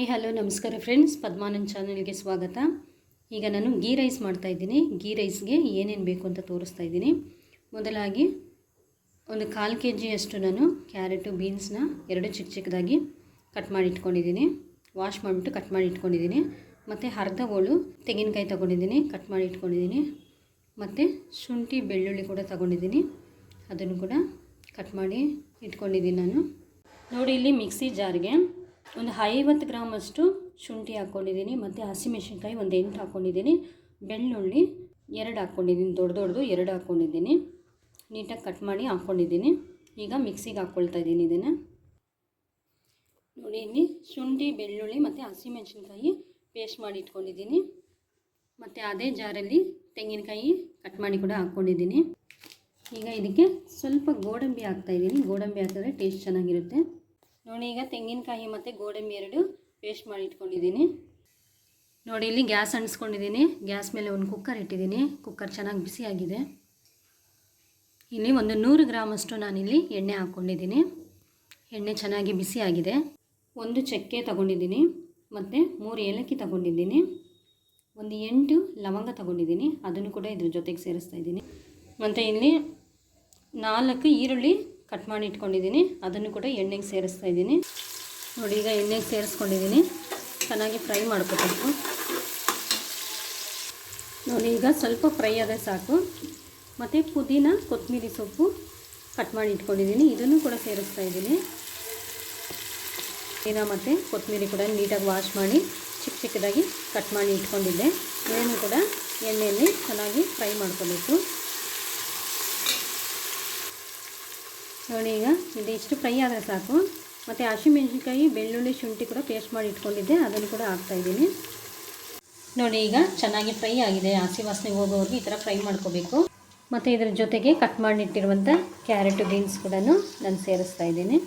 Hi, hello, ನಮಸ್ಕಾರ friends Padmanand ಚಾನಲ್ಗೆ ಸ್ವಾಗತ. ಈಗ ನಾನು ಗೀ ರೈಸ್ ಮಾಡ್ತಾಯಿದ್ದೀನಿ ಗೀ ರೈಸ್ಗೆ ಏನೇನು ಬೇಕು ಅಂತ ತೋರಿಸ್ತಾ ಇದ್ದೀನಿ. ಮೊದಲಾಗಿ ಒಂದು ಕಾಲು ಕೆ ಜಿಯಷ್ಟು ನಾನು ಕ್ಯಾರೆಟು ಬೀನ್ಸ್ನ ಎರಡು ಚಿಕ್ಕ ಚಿಕ್ಕದಾಗಿ ಕಟ್ ಮಾಡಿ ಇಟ್ಕೊಂಡಿದ್ದೀನಿ. ವಾಶ್ ಮಾಡಿಬಿಟ್ಟು ಕಟ್ ಮಾಡಿ ಇಟ್ಕೊಂಡಿದ್ದೀನಿ. ಮತ್ತು ಅರ್ಧ ಹೋಳು ತೆಂಗಿನಕಾಯಿ ತೊಗೊಂಡಿದ್ದೀನಿ ಕಟ್ ಮಾಡಿ ಇಟ್ಕೊಂಡಿದ್ದೀನಿ. ಮತ್ತು ಶುಂಠಿ, ಬೆಳ್ಳುಳ್ಳಿ ಕೂಡ ತಗೊಂಡಿದ್ದೀನಿ. ಅದನ್ನು ಕೂಡ ಕಟ್ ಮಾಡಿ ಇಟ್ಕೊಂಡಿದ್ದೀನಿ ನಾನು. ನೋಡಿ ಇಲ್ಲಿ ಮಿಕ್ಸಿ ಜಾರ್ಗೆ ಒಂದು ಐವತ್ತು ಗ್ರಾಮಷ್ಟು ಶುಂಠಿ ಹಾಕ್ಕೊಂಡಿದ್ದೀನಿ, ಮತ್ತು ಹಸಿಮೆಣಸಿನ್ಕಾಯಿ ಒಂದು ಎಂಟು ಹಾಕ್ಕೊಂಡಿದ್ದೀನಿ, ಬೆಳ್ಳುಳ್ಳಿ ಎರಡು ಹಾಕ್ಕೊಂಡಿದ್ದೀನಿ, ದೊಡ್ಡ ದೊಡ್ಡದು ಎರಡು ಹಾಕ್ಕೊಂಡಿದ್ದೀನಿ, ನೀಟಾಗಿ ಕಟ್ ಮಾಡಿ ಹಾಕ್ಕೊಂಡಿದ್ದೀನಿ. ಈಗ ಮಿಕ್ಸಿಗೆ ಹಾಕ್ಕೊಳ್ತಾ ಇದ್ದೀನಿ ಇದನ್ನು. ನೋಡಿ, ಇಲ್ಲಿ ಶುಂಠಿ, ಬೆಳ್ಳುಳ್ಳಿ ಮತ್ತು ಹಸಿಮೆಣಸಿನ್ಕಾಯಿ ಪೇಸ್ಟ್ ಮಾಡಿ ಇಟ್ಕೊಂಡಿದ್ದೀನಿ. ಮತ್ತು ಅದೇ ಜಾರಲ್ಲಿ ತೆಂಗಿನಕಾಯಿ ಕಟ್ ಮಾಡಿ ಕೂಡ ಹಾಕ್ಕೊಂಡಿದ್ದೀನಿ. ಈಗ ಇದಕ್ಕೆ ಸ್ವಲ್ಪ ಗೋಡಂಬಿ ಹಾಕ್ತಾಯಿದ್ದೀನಿ ಗೋಡಂಬಿ ಹಾಕಿದ್ರೆ ಟೇಸ್ಟ್ ಚೆನ್ನಾಗಿರುತ್ತೆ. ನೋಡಿ, ಈಗ ತೆಂಗಿನಕಾಯಿ ಮತ್ತು ಗೋಡಂಬಿ ಎರಡು ಪೇಸ್ಟ್ ಮಾಡಿ ಇಟ್ಕೊಂಡಿದ್ದೀನಿ. ನೋಡಿ, ಇಲ್ಲಿ ಗ್ಯಾಸ್ ಅಂಟಿಸ್ಕೊಂಡಿದ್ದೀನಿ. ಗ್ಯಾಸ್ ಮೇಲೆ ಒಂದು ಕುಕ್ಕರ್ ಇಟ್ಟಿದ್ದೀನಿ. ಕುಕ್ಕರ್ ಚೆನ್ನಾಗಿ ಬಿಸಿಯಾಗಿದೆ ಇಲ್ಲಿ ಒಂದು ನೂರು ಗ್ರಾಮಷ್ಟು ನಾನಿಲ್ಲಿ ಎಣ್ಣೆ ಹಾಕ್ಕೊಂಡಿದ್ದೀನಿ. ಎಣ್ಣೆ ಚೆನ್ನಾಗಿ ಬಿಸಿಯಾಗಿದೆ ಒಂದು ಚಕ್ಕೆ ತಗೊಂಡಿದ್ದೀನಿ. ಮತ್ತು ಮೂರು ಏಲಕ್ಕಿ ತಗೊಂಡಿದ್ದೀನಿ. ಒಂದು ಎಂಟು ಲವಂಗ ತಗೊಂಡಿದ್ದೀನಿ. ಅದನ್ನು ಕೂಡ ಇದ್ರ ಜೊತೆಗೆ ಸೇರಿಸ್ತಾ ಇದ್ದೀನಿ. ಮತ್ತು ಇಲ್ಲಿ ನಾಲ್ಕು ಈರುಳ್ಳಿ ಕಟ್ ಮಾಡಿ ಇಟ್ಕೊಂಡಿದ್ದೀನಿ. ಅದನ್ನು ಕೂಡ ಎಣ್ಣೆಗೆ ಸೇರಿಸ್ತಾ ಇದ್ದೀನಿ. ನೋಡಿ, ಈಗ ಎಣ್ಣೆಗೆ ಸೇರಿಸ್ಕೊಂಡಿದ್ದೀನಿ. ಚೆನ್ನಾಗಿ ಫ್ರೈ ಮಾಡ್ಕೋಬೇಕು. ನೋಡಿ, ಈಗ ಸ್ವಲ್ಪ ಫ್ರೈ ಆದರೆ ಸಾಕು. ಮತ್ತು ಪುದೀನ, ಕೊತ್ತಂಬರಿ ಸೊಪ್ಪು ಕಟ್ ಮಾಡಿ ಇಟ್ಕೊಂಡಿದ್ದೀನಿ. ಇದನ್ನು ಕೂಡ ಸೇರಿಸ್ತಾ ಇದ್ದೀನಿ. ಪುದೀನ ಮತ್ತು ಕೊತ್ತಂಬರಿ ಕೂಡ ನೀಟಾಗಿ ವಾಶ್ ಮಾಡಿ ಚಿಕ್ಕ ಚಿಕ್ಕದಾಗಿ ಕಟ್ ಮಾಡಿ ಇಟ್ಕೊಂಡಿದ್ದೆ. ಇದನ್ನು ಕೂಡ ಎಣ್ಣೆಯಲ್ಲಿ ಚೆನ್ನಾಗಿ ಫ್ರೈ ಮಾಡ್ಕೋಬೇಕು. ನೋಡಿ ಈಗ, ಇದು ಇಷ್ಟು ಫ್ರೈ ಆದರೆ ಸಾಕು. ಮತ್ತು ಹಸಿಮೆಣ್ಸಿನ್ಕಾಯಿ, ಬೆಳ್ಳುಳ್ಳಿ, ಶುಂಠಿ ಕೂಡ ಪೇಸ್ಟ್ ಮಾಡಿ ಇಟ್ಕೊಂಡಿದ್ದೆ, ಅದನ್ನು ಕೂಡ ಹಾಕ್ತಾಯಿದ್ದೀನಿ ನೋಡಿ ಈಗ, ಚೆನ್ನಾಗಿ ಫ್ರೈ ಆಗಿದೆ. ಹಸಿ ವಾಸನೆ ಹೋಗೋವರೆಗೂ ಈ ಥರ ಫ್ರೈ ಮಾಡ್ಕೋಬೇಕು. ಮತ್ತು ಇದರ ಜೊತೆಗೆ ಕಟ್ ಮಾಡಿಟ್ಟಿರುವಂಥ ಕ್ಯಾರೆಟು, ಬೀನ್ಸ್ ಕೂಡ ನಾನು ಸೇರಿಸ್ತಾ ಇದ್ದೀನಿ.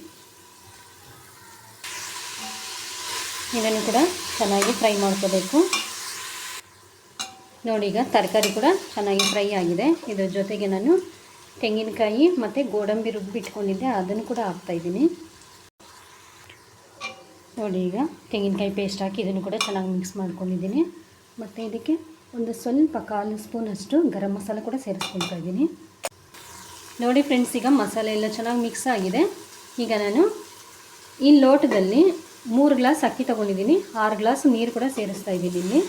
ಇದನ್ನು ಕೂಡ ಚೆನ್ನಾಗಿ ಫ್ರೈ ಮಾಡ್ಕೋಬೇಕು. ನೋಡಿ ಈಗ, ತರಕಾರಿ ಕೂಡ ಚೆನ್ನಾಗಿ ಫ್ರೈ ಆಗಿದೆ. ಇದರ ಜೊತೆಗೆ ನಾನು ತೆಂಗಿನಕಾಯಿ ಮತ್ತು ಗೋಡಂಬಿ ರುಬ್ಬಿಟ್ಕೊಂಡಿದ್ದೆ ಅದನ್ನು ಕೂಡ ಹಾಕ್ತಾಯಿದ್ದೀನಿ ನೋಡಿ ಈಗ ತೆಂಗಿನಕಾಯಿ ಪೇಸ್ಟ್ ಹಾಕಿ ಇದನ್ನು ಕೂಡ ಚೆನ್ನಾಗಿ ಮಿಕ್ಸ್ ಮಾಡ್ಕೊಂಡಿದ್ದೀನಿ. ಮತ್ತು ಇದಕ್ಕೆ ಒಂದು ಸ್ವಲ್ಪ ಕಾಲು ಸ್ಪೂನಷ್ಟು ಗರಂ ಮಸಾಲೆ ಕೂಡ ಸೇರಿಸ್ಕೊಳ್ತಾ ಇದ್ದೀನಿ. ನೋಡಿ ಫ್ರೆಂಡ್ಸ್ ಈಗ ಮಸಾಲೆ ಎಲ್ಲ ಚೆನ್ನಾಗಿ ಮಿಕ್ಸ್ ಆಗಿದೆ. ಈಗ ನಾನು ಈ ಲೋಟದಲ್ಲಿ ಮೂರು ಗ್ಲಾಸ್ ಅಕ್ಕಿ ತೊಗೊಂಡಿದ್ದೀನಿ, ಆರು ಗ್ಲಾಸ್ ನೀರು ಕೂಡ ಸೇರಿಸ್ತಾ ಇದ್ದೀನಿ ಇಲ್ಲಿ.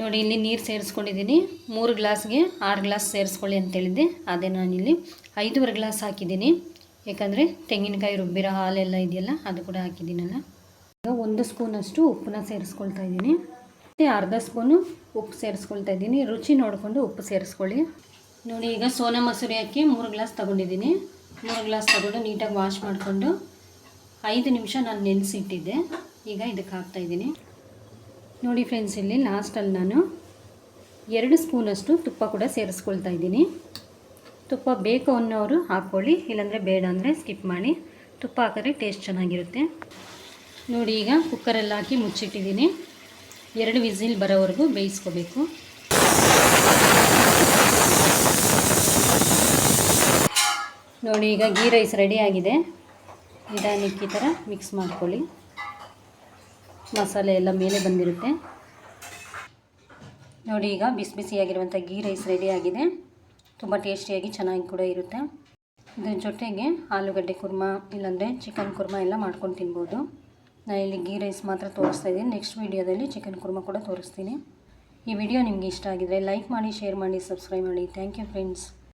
ನೋಡಿ, ಇಲ್ಲಿ ನೀರು ಸೇರಿಸ್ಕೊಂಡಿದ್ದೀನಿ. ಮೂರು ಗ್ಲಾಸ್ಗೆ ಆರು ಗ್ಲಾಸ್ ಸೇರಿಸ್ಕೊಳ್ಳಿ ಅಂತೇಳಿದ್ದೆ ಅದೇ ನಾನಿಲ್ಲಿ ಐದೂವರೆ ಗ್ಲಾಸ್ ಹಾಕಿದ್ದೀನಿ. ಯಾಕಂದರೆ ತೆಂಗಿನಕಾಯಿ, ರುಬ್ಬಿರೋ ಹಾಲೆಲ್ಲ ಇದೆಯಲ್ಲ, ಅದು ಕೂಡ ಹಾಕಿದ್ದೀನಲ್ಲ ಈಗ ಒಂದು ಸ್ಪೂನಷ್ಟು ಉಪ್ಪನ್ನ ಸೇರಿಸ್ಕೊಳ್ತಾ ಇದ್ದೀನಿ. ಮತ್ತು ಅರ್ಧ ಸ್ಪೂನು ಉಪ್ಪು ಸೇರಿಸ್ಕೊಳ್ತಾ ಇದ್ದೀನಿ. ರುಚಿ ನೋಡಿಕೊಂಡು ಉಪ್ಪು ಸೇರಿಸ್ಕೊಳ್ಳಿ. ನೋಡಿ, ಈಗ ಸೋನಾ ಮಸೂರಿ ಹಾಕಿ ಮೂರು ಗ್ಲಾಸ್ ತೊಗೊಂಡಿದ್ದೀನಿ. ಮೂರು ಗ್ಲಾಸ್ ತಗೊಂಡು ನೀಟಾಗಿ ವಾಶ್ ಮಾಡಿಕೊಂಡು ಐದು ನಿಮಿಷ ನಾನು ನೆನೆಸಿಟ್ಟಿದ್ದೆ. ಈಗ ಇದಕ್ಕೆ ಹಾಕ್ತಾಯಿದ್ದೀನಿ ನೋಡಿ ಫ್ರೆಂಡ್ಸ್ ಇಲ್ಲಿ ಲಾಸ್ಟಲ್ಲಿ ನಾನು ಎರಡು ಸ್ಪೂನಷ್ಟು ತುಪ್ಪ ಕೂಡ ಸೇರಿಸ್ಕೊಳ್ತಾ ಇದ್ದೀನಿ. ತುಪ್ಪ ಬೇಕು ಅನ್ನೋರು ಹಾಕ್ಕೊಳ್ಳಿ, ಇಲ್ಲಾಂದರೆ ಬೇಡ ಅಂದರೆ ಸ್ಕಿಪ್ ಮಾಡಿ. ತುಪ್ಪ ಹಾಕಿದ್ರೆ ಟೇಸ್ಟ್ ಚೆನ್ನಾಗಿರುತ್ತೆ. ನೋಡಿ ಈಗ ಕುಕ್ಕರಲ್ಲಿ ಹಾಕಿ ಮುಚ್ಚಿಟ್ಟಿದ್ದೀನಿ. ಎರಡು ವಿಸಿಲ್ ಬರೋವರೆಗೂ ಬೇಯಿಸ್ಕೋಬೇಕು. ನೋಡಿ ಈಗ ಗೀ ರೈಸ್ ರೆಡಿ ಆಗಿದೆ. ನಿಧಾನಕ್ಕೆ ಈ ಥರ ಮಿಕ್ಸ್ ಮಾಡ್ಕೊಳ್ಳಿ. ಮಸಾಲೆ ಎಲ್ಲ ಮೇಲೆ ಬಂದಿರುತ್ತೆ. ನೋಡಿ ಈಗ ಬಿಸಿ ಬಿಸಿಯಾಗಿರುವಂಥ ಗೀ ರೈಸ್ ರೆಡಿಯಾಗಿದೆ ತುಂಬ ಟೇಸ್ಟಿಯಾಗಿ ಚೆನ್ನಾಗಿ ಕೂಡ ಇರುತ್ತೆ. ಇದ್ರ ಜೊತೆಗೆ ಆಲೂಗಡ್ಡೆ ಕುರ್ಮ ಇಲ್ಲಾಂದರೆ ಚಿಕನ್ ಕುರ್ಮ ಎಲ್ಲ ಮಾಡ್ಕೊಂಡು ತಿನ್ಬೋದು. ನಾನು ಇಲ್ಲಿ ಗೀ ರೈಸ್ ಮಾತ್ರ ತೋರಿಸ್ತಾ ಇದ್ದೀನಿ. ನೆಕ್ಸ್ಟ್ ವೀಡಿಯೋದಲ್ಲಿ ಚಿಕನ್ ಕುರ್ಮ ಕೂಡ ತೋರಿಸ್ತೀನಿ. ಈ ವಿಡಿಯೋ ನಿಮಗೆ ಇಷ್ಟ ಆಗಿದರೆ ಲೈಕ್ ಮಾಡಿ, ಶೇರ್ ಮಾಡಿ, ಸಬ್ಸ್ಕ್ರೈಬ್ ಮಾಡಿ. Thank you friends